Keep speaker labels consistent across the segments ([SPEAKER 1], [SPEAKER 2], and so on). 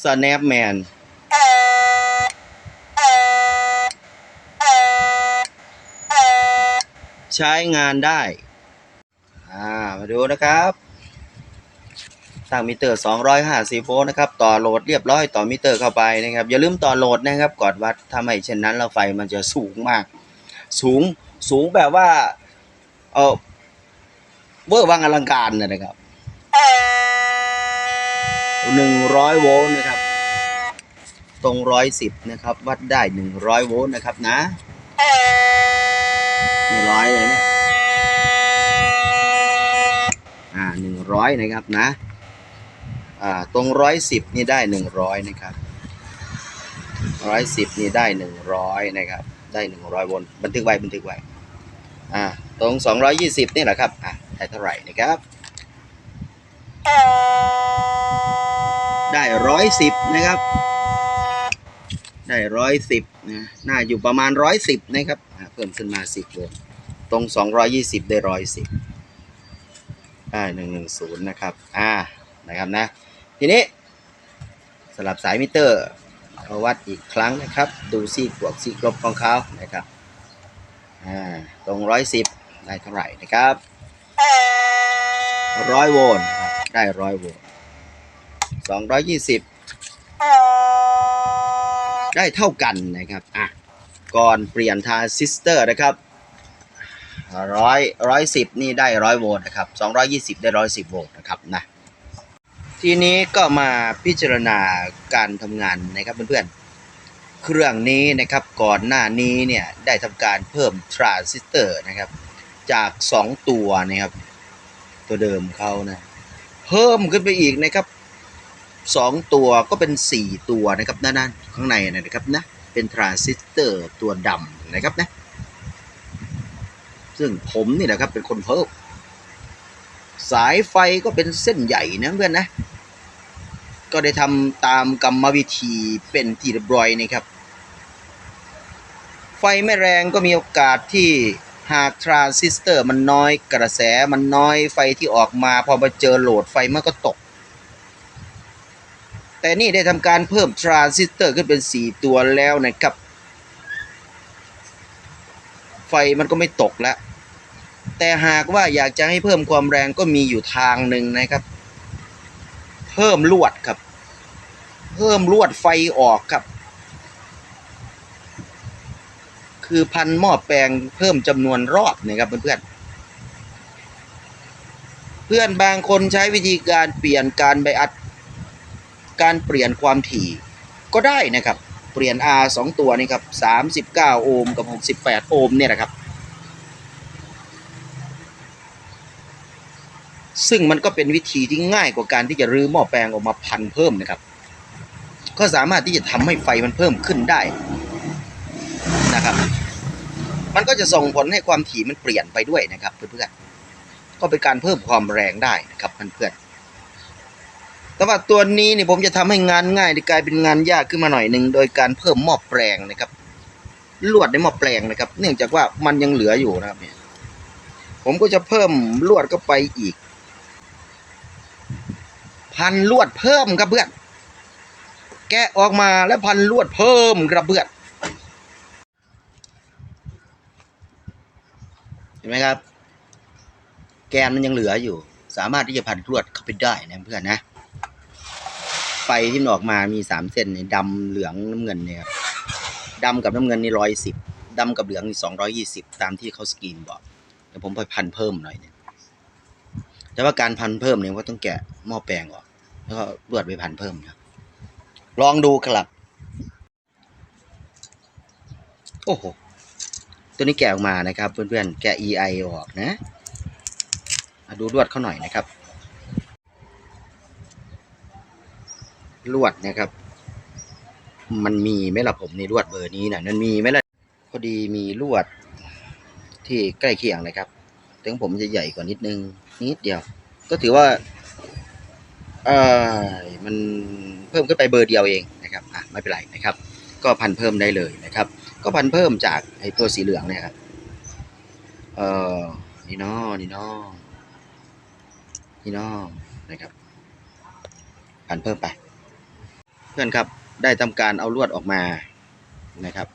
[SPEAKER 1] Snapman ใช้งานได้ อ่า มาดูนะครับตั้งมิเตอร์ 250 โวลต์นะครับ ต่อโหลดเรียบร้อยต่อมิเตอร์เข้าไปนะครับ อย่าลืมต่อโหลดนะครับกอนวัดถ้าไม่เช่นนั้นแล้วไฟมันจะสูงมาก สูงสูงแบบว่า เออเวอร์วังอลังการนะครับ 100 โวลต์นะครับ ตรง 110 นะครับ วัดได้ 100 โวลต์นะครับนะนี่ร้อยเลยเนี่ยอ่า100 นะครับนะอ่าตรง 110 นี่ได้ 100 นะครับ 110 นี่ได้ 100 นะครับ ได้ 100 โวลต์บันทึกไว้บันทึกไว้อ่าตรง 220 นี่แหละครับอ่าได้เท่าไหร่นะครับ ได้110นะครับ ได้110นะน่าอยู่ประมาณ110นะครับเพิ่มขึ้นมา10โวลต์ตรง220ได้110ได้110นะครับอ่านะครับนะ ทีนี้สลับสายมิเตอร์เอาวัดอีกครั้งนะครับ ดูซีบวกซี่ลบของเขานะครับอ่าตรง110ได้เท่าไหร่นะครับ100โวลต์นะครับได้100โวลต์ 220ได้เท่ากันนะครับ อะ ก่อนเปลี่ยนทรานซิสเตอร์นะครับร้อยร้อยสิบนี่ได้ร้อยโวลต์นะครับสองร้อยยี่สิบได้ร้อยสิบโวลต์นะครับนะ ทีนี้ก็มาพิจารณาการทำงานนะครับเพื่อนๆ เครื่องนี้นะครับก่อนหน้านี้เนี่ยได้ทำการเพิ่มทรานซิสเตอร์นะครับ จาก 2 ตัวนะครับ ตัวเดิมเขานะ เพิ่มขึ้นไปอีกนะครับ 2 ตัวก็เป็น 4 ตัวนะครับด้านนั้นข้างในนะครับนะเป็นทรานซิสเตอร์ตัวดำนะครับนะซึ่งผมนี่แหละครับเป็นคนเพิ่มสายไฟก็เป็นเส้นใหญ่นะเพื่อนนะ ก็ได้ทำตามกรรมวิธีเป็นที่เรียบร้อยนะครับ ไฟไม่แรงก็มีโอกาสที่หากทรานซิสเตอร์มันน้อยกระแสมันน้อยไฟที่ออกมา พอมาเจอโหลดไฟมันก็ตก แต่นี่ได้ทำการเพิ่มทรานซิสเตอร์ขึ้นเป็น 4 ตัวแล้วนะครับ ไฟมันก็ไม่ตกแล้ว แต่หากว่าอยากจะให้เพิ่มความแรงก็มีอยู่ทางหนึ่งนะครับ เพิ่มลวดครับ เพิ่มลวดไฟออกครับ คือพันหม้อแปลงเพิ่มจำนวนรอบนะครับเพื่อนๆเพื่อนบางคนใช้วิธีการเปลี่ยนการไบอัด การเปลี่ยนความถี่ก็ได้นะครับ เปลี่ยน R 2 ตัวนี่ครับ 39 โอห์มกับ 68 โอห์มเนี่ยนะครับ ซึ่งมันก็เป็นวิธีที่ง่ายกว่าการที่จะรื้อหม้อแปลงออกมาพันเพิ่มนะครับ ก็สามารถที่จะทำให้ไฟมันเพิ่มขึ้นได้นะครับ มันก็จะส่งผลให้ความถี่มันเปลี่ยนไปด้วยนะครับเพื่อนๆ ก็เป็นการเพิ่มความแรงได้นะครับเพื่อนๆ แต่ว่าตัวนี้นี่ผมจะทำให้งานง่ายกลายเป็นงานยากขึ้นมาหน่อยหนึ่งโดยการเพิ่มหม้อแปลงนะครับ ลวดในหม้อแปลงนะครับ เนื่องจากว่ามันยังเหลืออยู่นะครับเนี่ยผมก็จะเพิ่มลวดเข้าไปอีก พันลวดเพิ่มครับเพื่อนแกะออกมาแล้วพันลวดเพิ่มครับเพื่อนเห็นไหมครับ แกนมันยังเหลืออยู่ สามารถที่จะพันลวดเข้าไปได้นะเพื่อนนะ ไฟที่มันออกมามีสามเส้นเนี่ยดำเหลืองน้ำเงินเนี่ยครับดำกับน้ำเงินนี่ร้อยสิบดำกับเหลืองนี่สองร้อยี่สิบตามที่เขาสกรีนบอกเดี๋ยวผมไปพันเพิ่มหน่อยเนี่ยแต่ว่าการพันเพิ่มเนี่ยก็ต้องแกะหม้อแปลงออกแล้วก็ลวดไปพันเพิ่มนะลองดูครับโอ้โหตัวนี้แกะออกมานะครับ เพื่อนๆแกะ EI ออกนะดูลวดเขาหน่อยนะครับ ลวดนะครับ มันมีไหมล่ะผมในลวดเบอร์นี้นะมันมีไหมล่ะพอดีมีลวดที่ใกล้เคียงนะครับถึงผมจะใหญ่กว่านิดนึงนิดเดียว ก็ถือว่าเออมันเพิ่มขึ้นไปเบอร์เดียวเองนะครับอะไม่เป็นไรนะครับ ก็พันเพิ่มได้เลยนะครับ ก็พันเพิ่มจากไอ้ตัวสีเหลืองเนี่ยครับเออนี่นาะนี่นาะนี่นาะนะครับพันเพิ่มไป พื่อนครับได้ทำการเอาลวดออกมานะครับ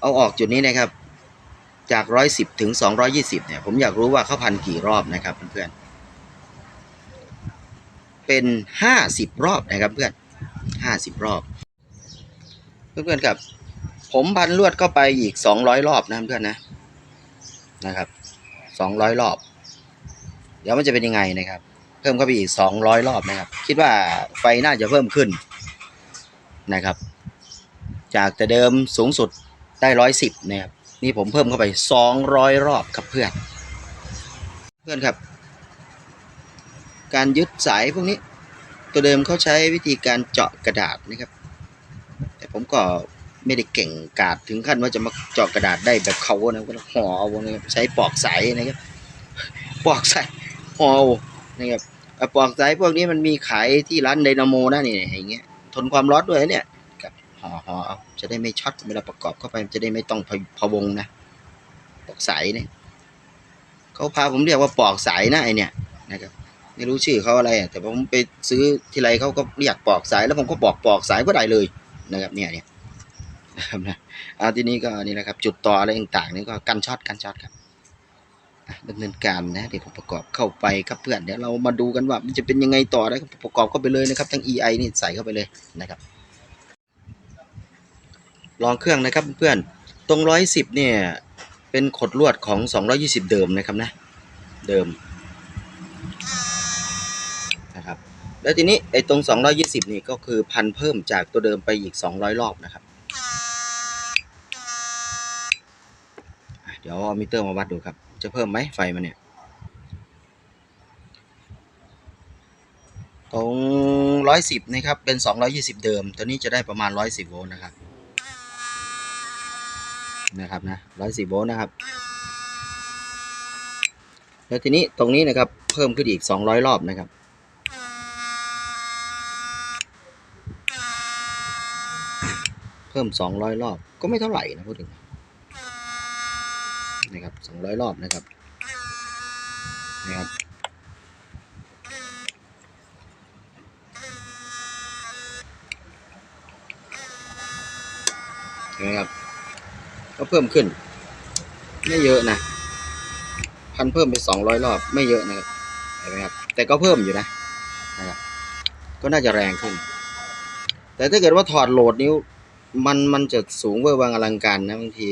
[SPEAKER 1] เอาออกจุดนี้นะครับ จากร้อยสิบถึงสองร้อยี่สิบเนี่ย ผมอยากรู้ว่าเขาพันกี่รอบนะครับเพื่อนๆเป็นห้าสิบรอบนะครับเพื่อนห้าสิบรอบ เพื่อนๆครับผมพันลวดเข้าไปอีกสองร้อบนะเพื่อนนะนะครับสองร้อบ เดี๋ยวมันจะเป็นยังไงนะครับ พิ่มเข้าไปอีกสองร้อบนะครับ คิดว่าไฟน่าจะเพิ่มขึ้นนะครับ จากแต่เดิมสูงสุดได้ร้อยสิบนะครับนี่ผมเพิ่มเข้าไปสองร้อบครับเพื่อน เพื่อนครับ การยึดสายพวกนี้ ตัวเดิมเขาใช้วิธีการเจาะกระดาษนะครับ แต่ผมก็ไม่ได้เก่งกาดถึงขั้นว่าจะมาเจาะกระดาษได้แบบเขานะก็ห่อเอานะครับใช้ปอกสายนะครับ ปอกสายห่อนะครับ อะปอกสายพวกนี้มันมีขายที่ร้านไดนาโมนะนี่อย่างเงี้ยทนความร้อนด้วยเนี่ยกับห่อห่อเอาจะได้ไม่ช็อตเวลาประกอบเข้าไปจะได้ไม่ต้องพะพวงนะปลอกสายเนี่ยเขาพาผมเรียกว่าปลอกสายนะไอเนี่ยนะครับไม่รู้ชื่อเขาอะไรแต่ผมไปซื้อที่ไรเขาก็เรียกปลอกสายแล้วผมก็บอกปลอกสายก็ได้เลยนะครับเนี่ยเนี่ยนะครับนะเอาทีนี้ก็นี่แหละครับ จุดต่ออะไรต่างๆนี่ก็กันช็อตกันช็อตครับ ดำเนินการนะเดี๋ยวผมประกอบเข้าไปครับเพื่อนเดี๋ยวเรามาดูกันว่ามันจะเป็นยังไงต่อนะครับประกอบเข้าไปเลยนะครับทั้ง EI นี่ใส่เข้าไปเลยนะครับ ลองเครื่องนะครับเพื่อนตรงร้อยสิบเนี่ยเป็นขดลวดของสองร้อยี่สิบเดิมนะครับนะเดิมนะครับแล้วทีนี้ไอ้ตรง 220 นี่ก็คือพันเพิ่มจากตัวเดิมไปอีก 200 รอบนะครับเดี๋ยวเอามิเตอร์มาวัดดูครับ จะเพิ่มไหมไฟมันเนี่ย ตรง110นะครับ เป็น220เดิม ตัวนี้จะได้ประมาณ110โวลต์นะครับ นะครับนะ110โวลต์นะครับ แล้วทีนี้ตรงนี้นะครับ เพิ่มขึ้นอีก200รอบนะครับเพิ่ม 200 รอบ ก็ไม่เท่าไหร่นะพูดถึง นะครับ200รอบนะครับนะครับเห็นไหมครับ ก็เพิ่มขึ้น ไม่เยอะนะพันเพิ่มไป200รอบไม่เยอะนะครับเห็นไหมครับ แต่ก็เพิ่มอยู่นะนะครับก็น่าจะแรงขึ้น แต่ถ้าเกิดว่าถอดโหลดนิ้วมันมันจะสูงเวอร์วังอลังการนะบางที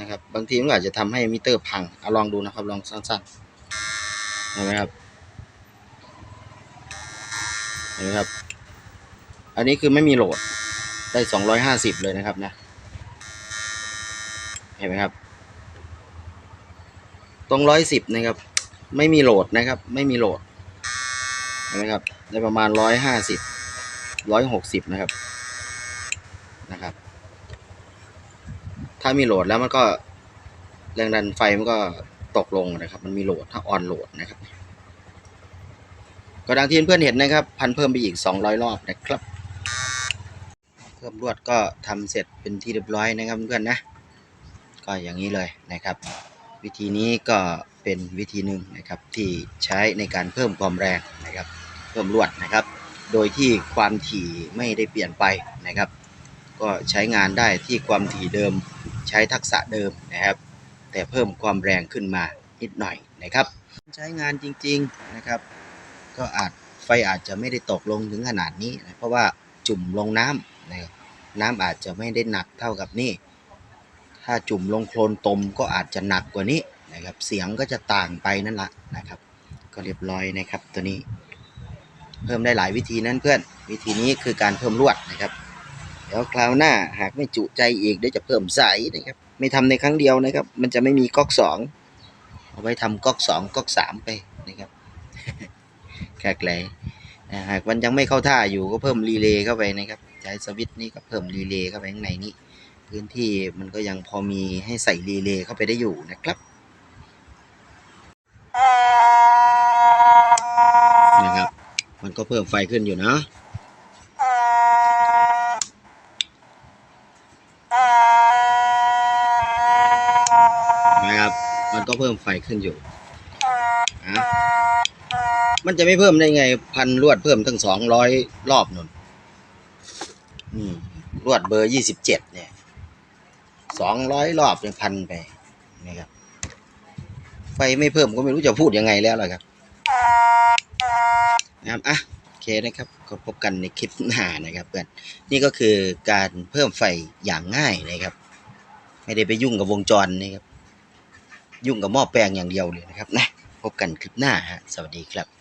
[SPEAKER 1] นะครับบางทีมันอาจจะทำให้มิเตอร์พังเอาลองดูนะครับลองสั้นๆเห็นไหมครับเห็นไหมครับ อันนี้คือไม่มีโหลดได้สองร้อยห้าสิบเลยนะครับนะเห็นไหมครับ ตรงร้อยสิบนะครับ ไม่มีโหลดนะครับ ไม่มีโหลดเห็นไหมครับได้ประมาณร้อยห้าสิบร้อยหกสิบนะครับนะครับ ถ้ามีโหลดแล้วมันก็แรงดันไฟมันก็ตกลงนะครับ มันมีโหลดถ้าออนโหลดนะครับ ก็ดังที่เพื่อนเห็นนะครับ พันเพิ่มไปอีก 200 รอบนะครับ เพิ่มลวดก็ทำเสร็จเป็นที่เรียบร้อยนะครับเพื่อนนะ ก็อย่างนี้เลยนะครับ วิธีนี้ก็เป็นวิธีหนึ่งนะครับที่ใช้ในการเพิ่มความแรงนะครับ เพิ่มลวดนะครับ โดยที่ความถี่ไม่ได้เปลี่ยนไปนะครับ ก็ใช้งานได้ที่ความถี่เดิม ใช้ทักษะเดิมนะครับ แต่เพิ่มความแรงขึ้นมานิดหน่อยนะครับ ใช้งานจริงๆนะครับ ก็อาจไฟอาจจะไม่ได้ตกลงถึงขนาดนี้นะเพราะว่าจุ่มลงน้ำนะน้ำอาจจะไม่ได้หนักเท่ากับนี่ถ้าจุ่มลงโคลนตมก็อาจจะหนักกว่านี้นะครับ เสียงก็จะต่างไปนั่นแหละนะครับ ก็เรียบร้อยนะครับตัวนี้ เพิ่มได้หลายวิธีนั้นเพื่อน วิธีนี้คือการเพิ่มลวดนะครับ เดี๋ยวคราวหน้าหากไม่จุใจอีกเดี๋ยวจะเพิ่มสายนะครับ ไม่ทำในครั้งเดียวนะครับ มันจะไม่มีก๊อกสองเอาไว้ทำก๊อกสองก๊อกสามไปนะครับแขกเลหากมันยังไม่เข้าท่าอยู่ก็เพิ่มรีเลย์เข้าไปนะครับใช้สวิตช์นี้ก็เพิ่มรีเลย์เข้าไปข้างในนี้ พื้นที่มันก็ยังพอมีให้ใส่รีเลย์เข้าไปได้อยู่นะครับนะครับ มันก็เพิ่มไฟขึ้นอยู่เนาะ นะครับ มันก็เพิ่มไฟขึ้นอยู่นะมันจะไม่เพิ่มได้ไง พันลวดเพิ่มตั้งสองร้อยรอบนุ่นอืมรวดเบอร์ยี่สิบเจ็ดเนี่ยสองร้อยรอบเป็นพันไปนะครับ ไฟไม่เพิ่มก็ไม่รู้จะพูดยังไงแล้วล่ะครับนะครับอะโอเคนะครับก็พบกันในคลิปหน้านะครับเพื่อนนี่ก็คือการเพิ่มไฟอย่างง่ายนะครับ ไม่ได้ไปยุ่งกับวงจรนะครับ ยุ่งกับหม้อแปลงอย่างเดียวเลยนะครับนะพบกันคลิปหน้าฮะสวัสดีครับ